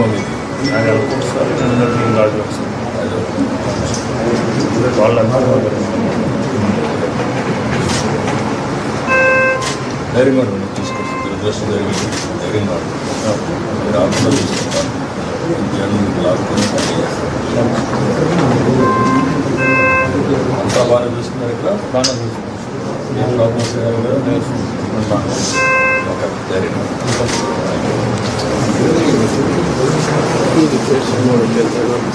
కుటుంబం నేను టీం వాళ్ళంతా తీసుకొచ్చి దురదృష్టం జరిగింది ధైర్యంగా మీరు ఆత్మలో అంతా బాగానే చూస్తున్నారు ఇక్కడ బాగా చూస్తున్నారు ఏ ప్రాబ్లమ్స్ ఏమైనా కూడా ఓకే ధైర్యంగా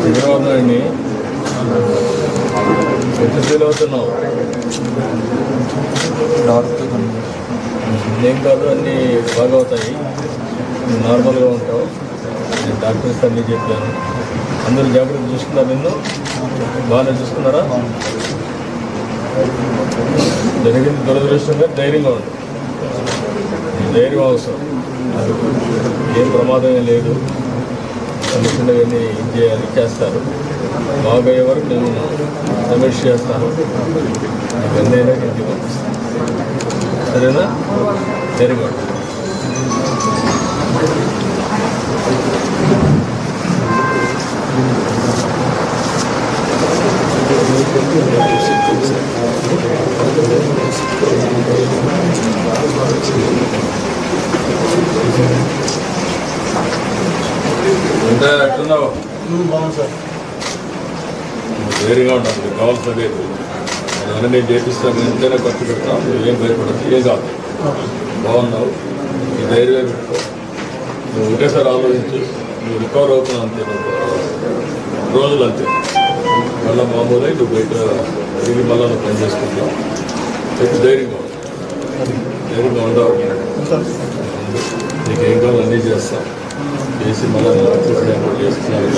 ఇప్పుడు నాయుడిని ఎంత ఫీల్ అవుతున్నావు? ఏం కాదు అన్నీ బాగా అవుతాయి. నార్మల్గా ఉంటావు. నేను డాక్టర్స్ అన్నీ చెప్పాను. అందరూ జాగ్రత్త చూసుకున్నారు నిన్ను? బాగానే చూసుకున్నారా? జరిగింది దురదృష్టంగా ధైర్యంగా ఉంది ధైర్యం అవసరం. ఏం ప్రమాదం ఏం లేదు. చిన్న చిన్నవన్నీ ఏం చేయాలి చేస్తారు. బాగయ్యే వరకు నేను సమీక్ష చేస్తాను. ఇవన్నైనా ఇంటికి పంపిస్తాను సరేనా? Very good you. బాగుంది సార్. వేరుగా ఉన్నాను మీకు రేపు అదన్నీ నేను చేపిస్తాను ఎంతైనా ఖర్చు పెడతాను ఏం భయపడదు ఏం కాదు. బాగున్నావు నీ ధైర్యం పెట్టుకో. నువ్వు ఒకేసారి ఆలోచించు నువ్వు రికవర్ అవుతున్నావు అంతే నువ్వు రోజులు అంతే. మళ్ళీ మామూలే నువ్వు బయట తిరిగి మళ్ళీ నువ్వు పని చేసుకుంటావు. ధైర్యంగా ధైర్యంగా ఉండవు నీకు ఏం కావాలో అన్నీ చేస్తాం. చేసి మళ్ళీ చేస్తున్నాను చేస్తున్నాను.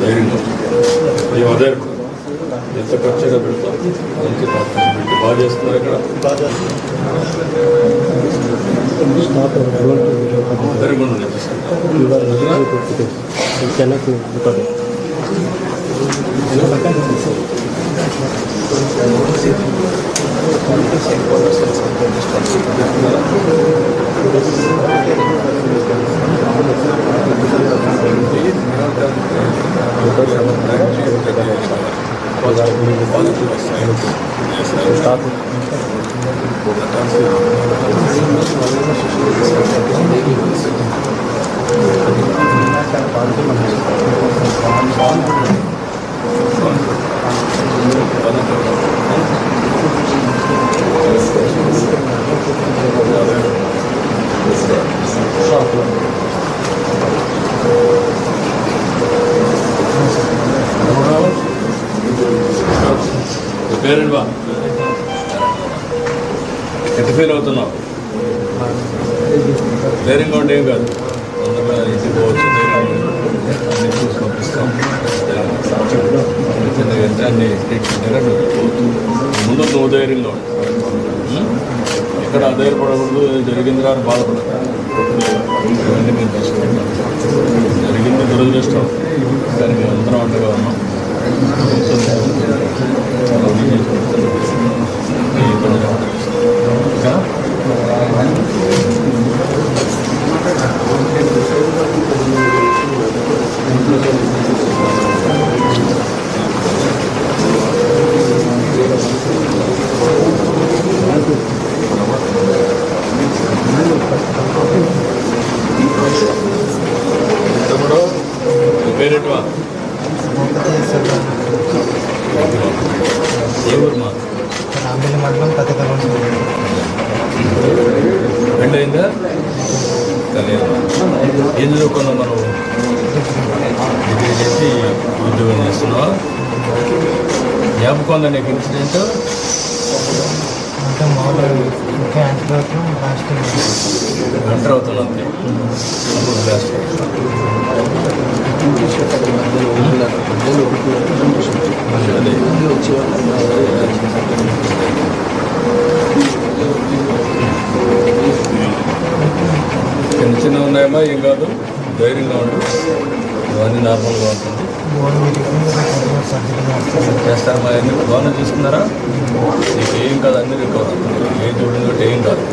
ధైర్యంగా ఉండు. మేము అదే ఎంత ఖర్చు అయినా పెడతాం. మంచి డాక్టర్స్ పెట్టి బాగా చేస్తున్నారు ఇక్కడ. బాగా ధైర్యంగా ఉండు నేను はい。ఎక్కడ అధైర్యపడకూడదు జరిగింది కానీ బాధపడదు ఇవన్నీ మేము జరిగింది దురదృష్టం. దానికి అందరం అంటగా ఉన్నాం. అవుతున్నాం అంతే ఏం కాదు అన్ని రికవర్ అవుతుంది ఏం చూడండి కాబట్టి ఏం కాదు.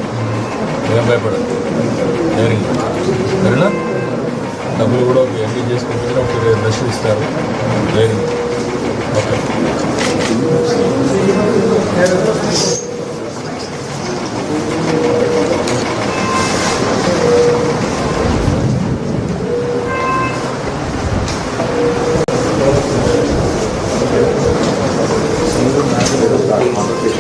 ఏం భయపడదు. ధైర్యం సరేనా? డబ్బులు కూడా ఒక ఎంపీ చేసుకుంటే ఒక రెస్ట్ ఇస్తారు. ధైర్యం. ఓకే. మీరెవరు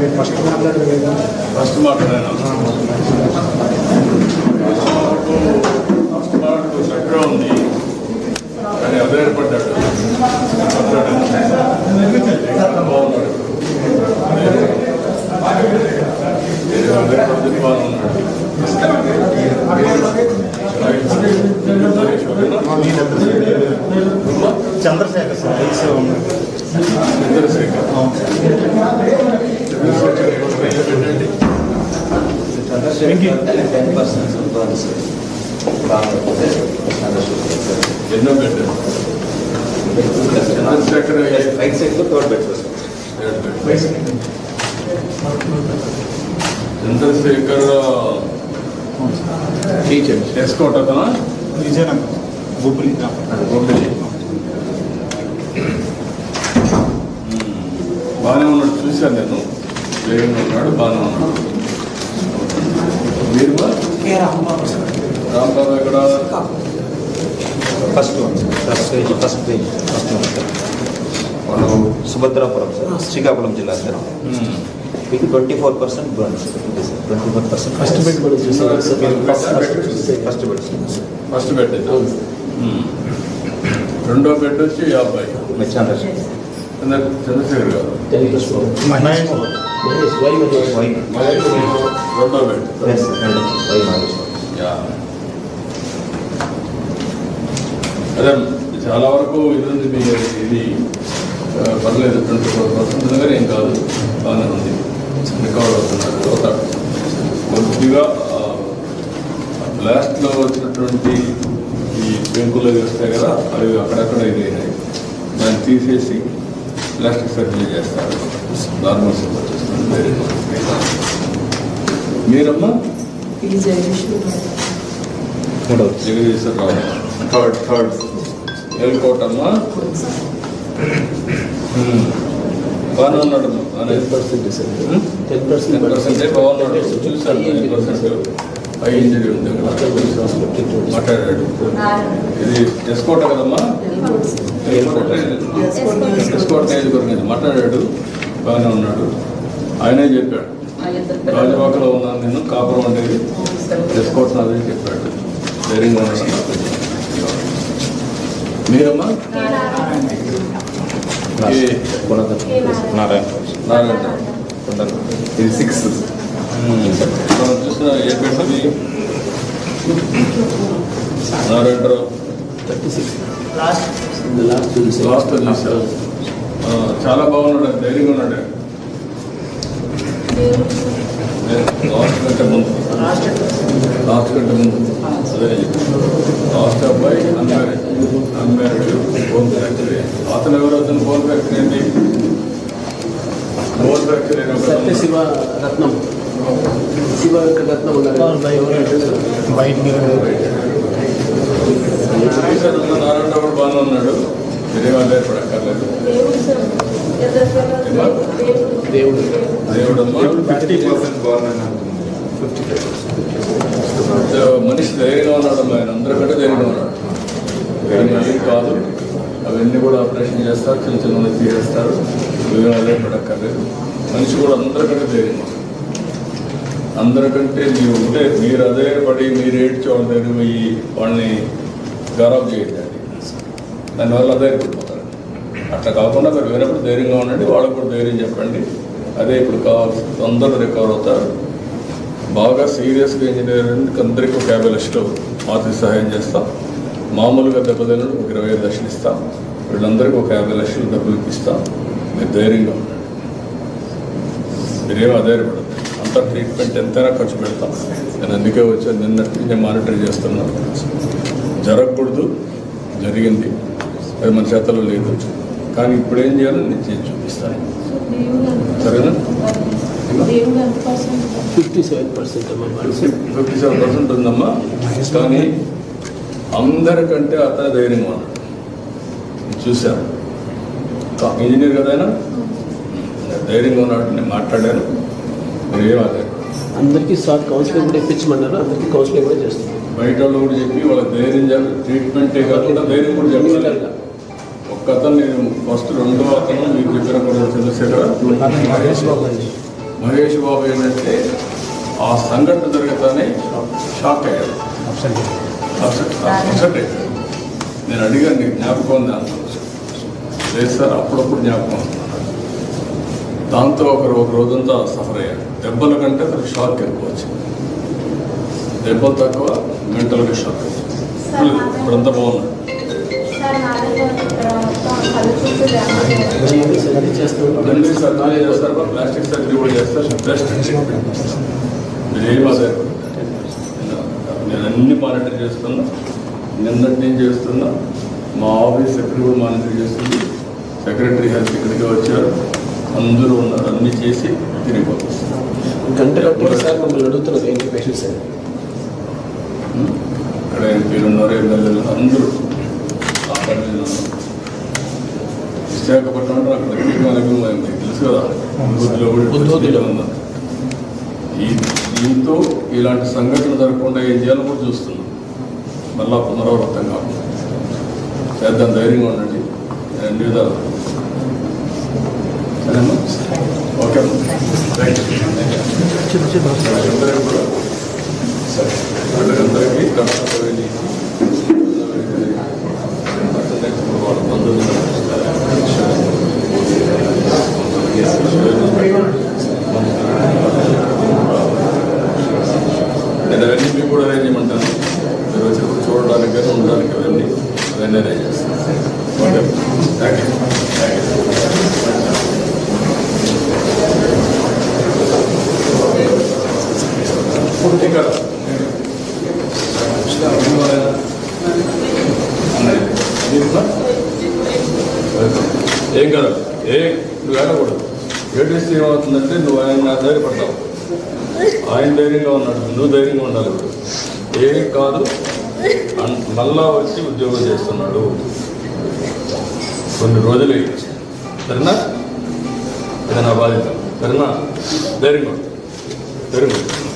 మీరు ఫస్ట్ మాట్లాడలేదు ఫస్ట్ మాట్లాడాను. ఫస్ట్ మాట చక్ర ఉంది. కానీ బాగున్నాడు అభేరపడి బాగున్నాడు. చంద్రశేఖర్ సార్ ఐసీ ఉన్నారు చంద్రశేఖర్ ఎన్నో పెట్టారు చంద్రశేఖర్ రైట్ సైడ్లో third bed Chandrasekhar teacher S Kota అతనా విజయనగరం బొబ్బులి బాగానే ఉన్నాడు చూశాను నేను. వేగంగా ఉన్నాడు బాగానే ఉన్నాడు. మీరు? రాంబాబు ఎక్కడ? First one. First page first page first one sir. మనం సుభద్రాపురం సార్ శ్రీకాకుళం జిల్లా సార్. మీకు twenty four percent burns twenty four percent first first bed first bed. రెండో బెడ్ వచ్చి యాభై. మీరు చంద్రశేఖర్ చంద్ర చంద్రశేఖర్ గారు మహేష్ వై రెండో బెడ్ ఎస్ వై మహేష్. అదే చాలా వరకు ఇది ఉంది మీ ఇది పర్లేదు. ట్వంటీ ఫోర్ పర్సెంట్ కానీ ఏం కాదు. బాగానే ఉంది. రికవర్ అవుతున్నారు. అవుతాడు కొద్దిగా బ్లాస్ట్లో వచ్చినటువంటి ఈ పెంకులు వస్తాయి కదా అవి అక్కడక్కడ ఇది దాన్ని తీసేసి ప్లాస్టిక్ సర్జరీ చేస్తారు. నార్మల్ సిప్ మీరమ్మా? Jagadeeswararao third third. ఎల్కోటమ్మా బాగానే ఉన్నాడమ్మా బాగానే పర్సెంట్ సార్ టెన్ పర్సెంట్ బాగున్నాడు. చూశాను టెన్ పర్సెంట్. ఐ ఇంజరీ ఉంది. మాట్లాడాడు. ఇది ఎస్కోట కదమ్మా? ఇది మాట్లాడాడు. బాగానే ఉన్నాడు. ఆయనే చెప్పాడు. రాజవాకలో ఉన్నాను నేను కాపురం ఉండేది ఎస్కోట్ నాదని చెప్పాడు. ధైర్యంగా ఉన్నాడు మీరమ్మా? నారాయణ. నారాయణ. ఇది సిక్స్ మనం చూసిన ఏ పెట్టి నారాయణరావు. లాస్ట్. ఆ, చాలా బాగున్నాడు ధైర్యంగా ఉన్నాడు. లాస్ట్ కంటే ముందు లాస్ట్ కంటే ముందు అదే లాస్ట్ అబ్బాయి అన్మ్యారీడ్ అన్మ్యారీడ్ హోమ్ ఫ్యాక్టరీ అతను ఎవరు అతను హోమ్ ఫ్యాక్టరీ ఏంటి హోమ్ ఫ్యాక్టరీ అతను శివ రత్నం శివ రత్నం ఉన్నారు. బయటికి ఈసారి ఉన్న నారాయణరావు కూడా బాగానే ఉన్నాడు మీరేం ఆధారపడక్కర్లేదు దేవుడు దేవుడమ్మా ఫిఫ్టీ పర్సెంట్ మనిషి ధైర్యంగా ఉన్నాడు ఆయన అందరికంటే ధైర్యంగా ఉన్నాడు. ఏం కాదు అవన్నీ కూడా ఆపరేషన్ చేస్తారు చిన్న చిన్న తీసేస్తారు. నువ్వేం ఆధారపడక్కర్లేదు మనిషి కూడా అందరికంటే ఉన్నాడు. అందరికంటే మీరు ఉంటే మీరు అదే పడి మీరు ఏడ్చి వాళ్ళ దగ్గర పోయి వాళ్ళని గౌరవం చేయండి దానివల్ల అధైర్యపడిపోతారు అట్లా కాకుండా మీరు వినప్పుడు ధైర్యంగా ఉండండి వాళ్ళకు కూడా ధైర్యం చెప్పండి. అదే ఇప్పుడు కావాల్సి తొందరగా రికవర్ అవుతారు. బాగా సీరియస్గా ఇంజనీరింగ్ అందరికీ ఒక యాభై లక్షలు ఆర్థిక సహాయం చేస్తాం. మామూలుగా దెబ్బతిన ఒక ఇరవై ఐదు లక్షలు ఇస్తాం. వీళ్ళందరికీ ఒక యాభై లక్షలు డబ్బులు ఇప్పిస్తాం. మీరు ధైర్యంగా ఉండండి. మీరేం అధైర్యపడదు అంత ట్రీట్మెంట్ ఎంతైనా ఖర్చు పెడతాం. నేను అందుకే వచ్చాను నిన్నటి నుంచి మానిటర్ చేస్తున్నాను. జరగకూడదు జరిగింది. అది మన చేతలో లేదు. కానీ ఇప్పుడు ఏం చేయాలో నేను చేసి చూపిస్తాను. సరేనా? Fifty seven percent fifty seven percent ఉందమ్మా. కానీ అందరికంటే అతను ధైర్యంగా ఉన్నాడు. చూశాను కా- ఇంజనీర్ కదా ఆయన? ధైర్యంగా ఉన్నాడు నేను మాట్లాడాను. మీరు ఏం అదే? అందరికీ సార్ కౌన్సిలింగ్ కూడా ఇప్పించమన్నారు. అందరికీ కౌన్సిలింగ్ కూడా చేస్తాం బయట వాళ్ళు కూడా చెప్పి వాళ్ళకి ధైర్యం చెప్పి ట్రీట్మెంటే కాకుండా ధైర్యం కూడా చెప్పాలి. అతను నేను ఫస్ట్ రెండో అతను మీరు చెప్పిన కూడా చంద్రశేఖర మహేష్ బాబు అండి. మహేష్ బాబు ఏంటంటే ఆ సంఘటన జరగతానే షాక్ అయ్యాడు. అప్సెట్ అయ్యాడు. నేను అడిగాను నీకు జ్ఞాపకం ఉంది? లేదు సార్ అప్పుడప్పుడు జ్ఞాపకం. దాంతో ఒకరు ఒక రోజంతా సఫర్ అయ్యాడు దెబ్బల కంటే అతనికి షాక్ ఎక్కువ వచ్చింది. దెబ్బలు తక్కువ మెంటల్గా షాక్. ఇప్పుడు ఇప్పుడంతా బాగున్నాడు. ప్లాస్టిక్ సర్జరీ కూడా చేస్తారు బెస్ట్ మీరు ఏం ఆధారపడదు నేను అన్ని మానిటర్ చేస్తున్నా నిన్నటి నేను చేస్తున్నా మా ఆఫీస్ సెక్రటరీ కూడా మానిటర్ చేస్తుంది సెక్రటరీ హెల్త్ ఇక్కడికి వచ్చారు అందరూ ఉన్నారు అన్ని చేసి తిరిగి పంపిస్తున్నారు గంట కట్టి అడుగుతున్నారు ఏంటి పేషెంట్స్ ఇక్కడ ఎంపీలు ఉన్నారు ఎమ్మెల్యేలు అందరూ విశాఖపట్నం అంటే తెలుసు కదా బుద్ధిలో ఈ దీంతో ఇలాంటి సంఘటన జరగకుండా ఏం చేయాలో కూడా చూస్తున్నాం. మళ్ళా పునరావృతం కాకుండా. చేద్దాం ధైర్యంగా ఉండండి. రెండు విధాలు. ఓకే అందరికీ కష్టపడి వాళ్ళ బంధువులు నేను అవన్నీ మీకు కూడా అరేంజ్ చేయమంటాను మీరు వచ్చినప్పుడు చూడడానికి కానీ ఉండడానికి అవన్నీ అవన్నీ అరేంజ్ చేస్తాను okay thank you thank you ఏం కాదు ఏ నువ్వు ఏడకూడదు ఏడిస్తే ఏమవుతుందంటే నువ్వు ఆయన ధైర్యపడతావు ఆయన ధైర్యంగా ఉన్నాడు నువ్వు ధైర్యంగా ఉండాలి ఇప్పుడు ఏం కాదు మళ్ళా వచ్చి ఉద్యోగం చేస్తున్నాడు కొన్ని రోజులు సరేనా ఇది నా బాధ్యత సరేనా ధైర్యంగా ధైర్యంగా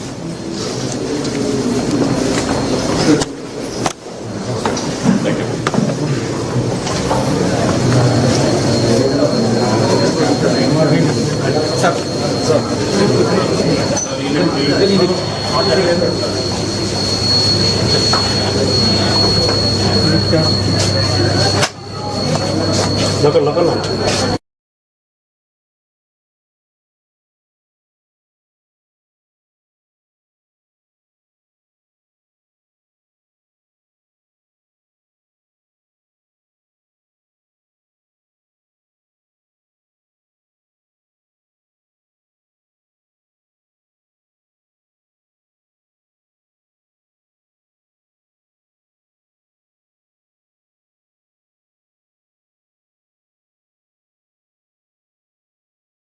なかなかなん。